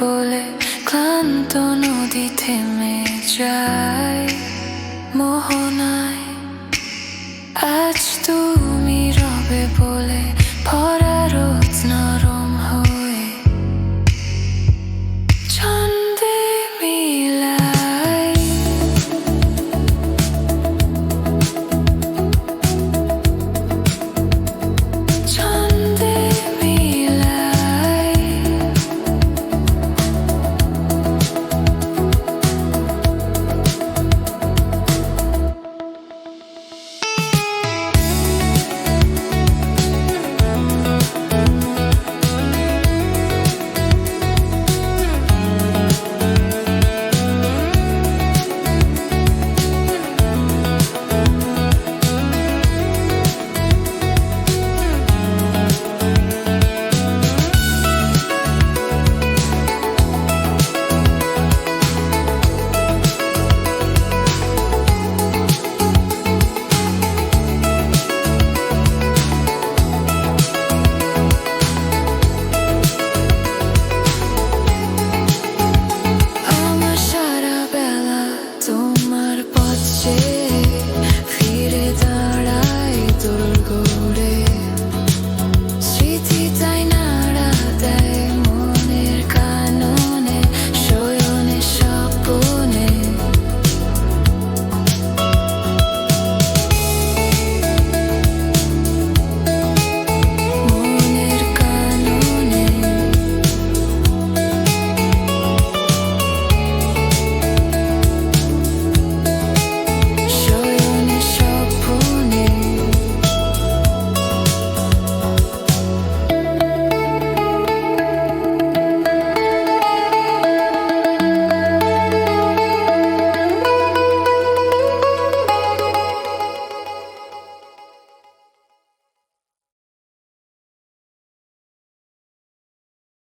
বলে ক্লান্ত নদী থেমে যায় মোহনায়। আজ তুমি রবে বলে ভরা